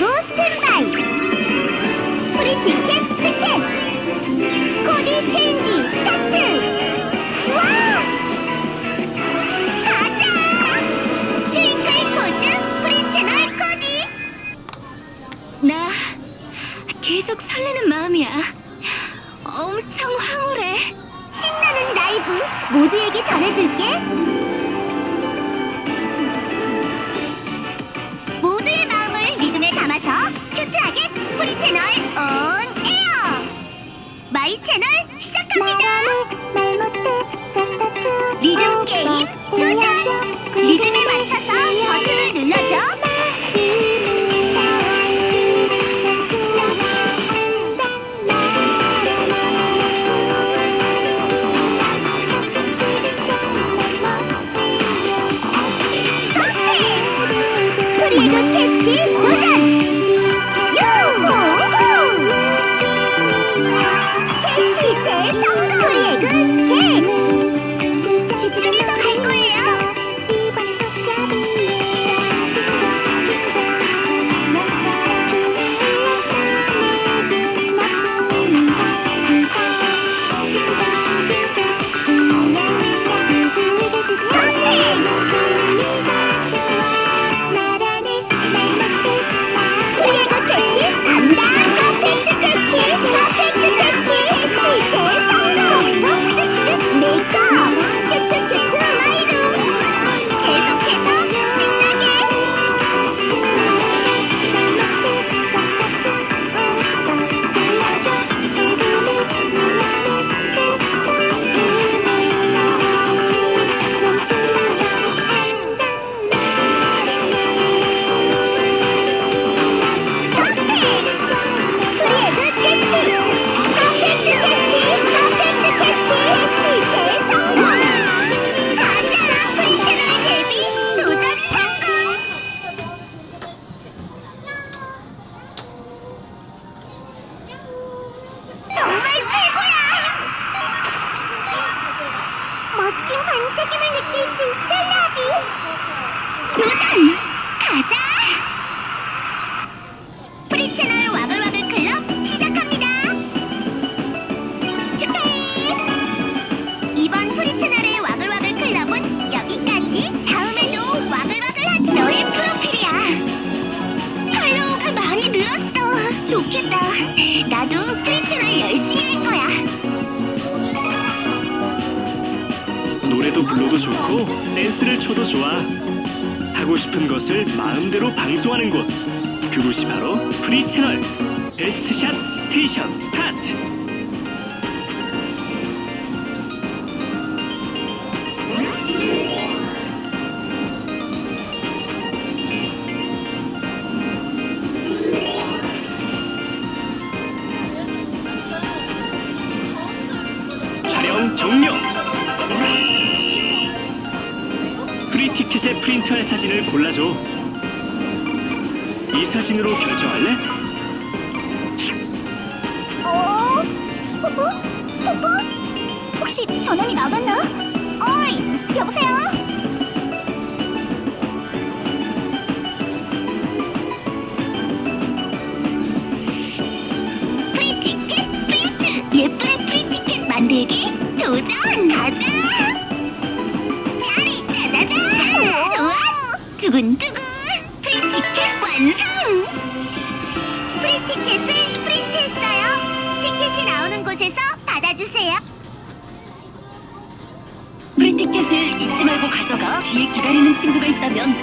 그리고 스탠바이. 프리티켓 스캔. 코디 체인지 스타트. 와! 가자! 트윙클 코즈 프리채널 코디. 나 계속 설레는 마음이야. 엄청 황홀해. 신나는 라이브 모두에게 전해줄게. 채널 시작합니다. 리듬 게임 도전. 리듬에 맞춰서 버튼을 눌러줘. 반짝임을 느낄 수 있어, 라비! 도전! 가자! 프리채널 와글와글 클럽 시작합니다! 축하해! 이번 프리채널의 와글와글 클럽은 여기까지! 다음에도 와글와글 하자! 너의 프로필이야! 팔로우가 많이 늘었어! 좋겠다! 나도 프리 노래도 불러도 좋고 댄스를 춰도 좋아. 하고 싶은 것을 마음대로 방송하는 곳. 그곳이 바로 프리 채널. 베스트샷 스테이션 스타트. 촬영 종료. 프리티켓에 프린트할 사진을 골라줘. 이 사진으로 결정할래? 어? 포포? 포포? 혹시 전원이 나갔나? 어이, 여보세요? 프리티켓 프린트! 예쁜 프리티켓 만들기 도전! 가자! 두근두근! 프리티켓 완성! 프리티켓을 프린트했어요. 티켓이 나오는 곳에서 받아주세요. 프리티켓을 잊지 말고 가져가. 뒤에 기다리는 친구가 있다면